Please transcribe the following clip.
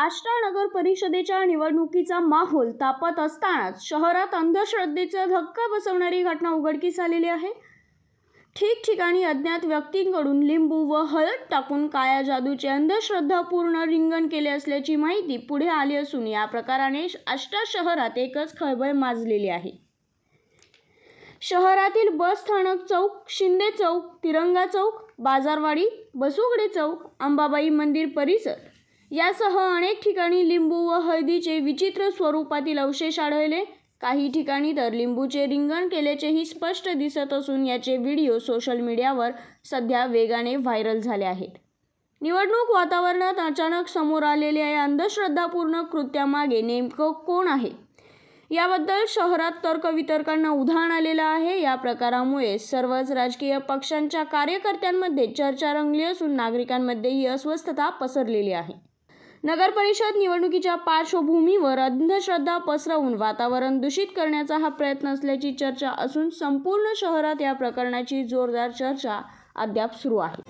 आष्टा नगर परिषदेच्या निवडणुकीचा माहोल तापत असतानाच शहरात अंधश्रद्धेचा धक्का बसवणारी घटना उघडकीस आलेली आहे. ठिकठिकाणी अज्ञात व्यक्तींकडून लिंबू व हळद टाकून काळ्या जादूचे अंधश्रद्धापूर्ण रिंगण केले असल्याची माहिती पुढे आली असून या प्रकाराने आष्टा शहरात एकच खळबळ माजलेली आहे. शहरातील बस स्थानक चौक शिंदे चौक तिरंगा चौक बाजारवाडी बसुगडे चौक अंबाबाई मंदिर परिसर यासह अनेक ठिकाणी लिंबू व हळदीचे विचित्र स्वरूपातील अवशेष आढळले. काही ठिकाणी तर लिंबूचे रिंगण केल्याचेही स्पष्ट दिसत असून याचे व्हिडिओ सोशल मीडियावर सध्या वेगाने व्हायरल झाले आहेत. निवडणूक वातावरणात अचानक समोर आलेल्या या अंधश्रद्धापूर्ण कृत्यामागे नेमकं कोण आहे? याबद्दल शहरात तर्कवितर्कांना उधाण आलेलं आहे. या प्रकारामुळे सर्वच राजकीय पक्षांच्या कार्यकर्त्यांमध्ये चर्चा रंगली असून नागरिकांमध्येही अस्वस्थता पसरलेली आहे. नगरपरिषद निवडणुकीच्या पार्श्वभूमीवर अंधश्रद्धा पसरवून वातावरण दूषित करण्याचा हा प्रयत्न असल्याची चर्चा असून संपूर्ण शहरात या प्रकरणाची जोरदार चर्चा अद्याप सुरू आहे.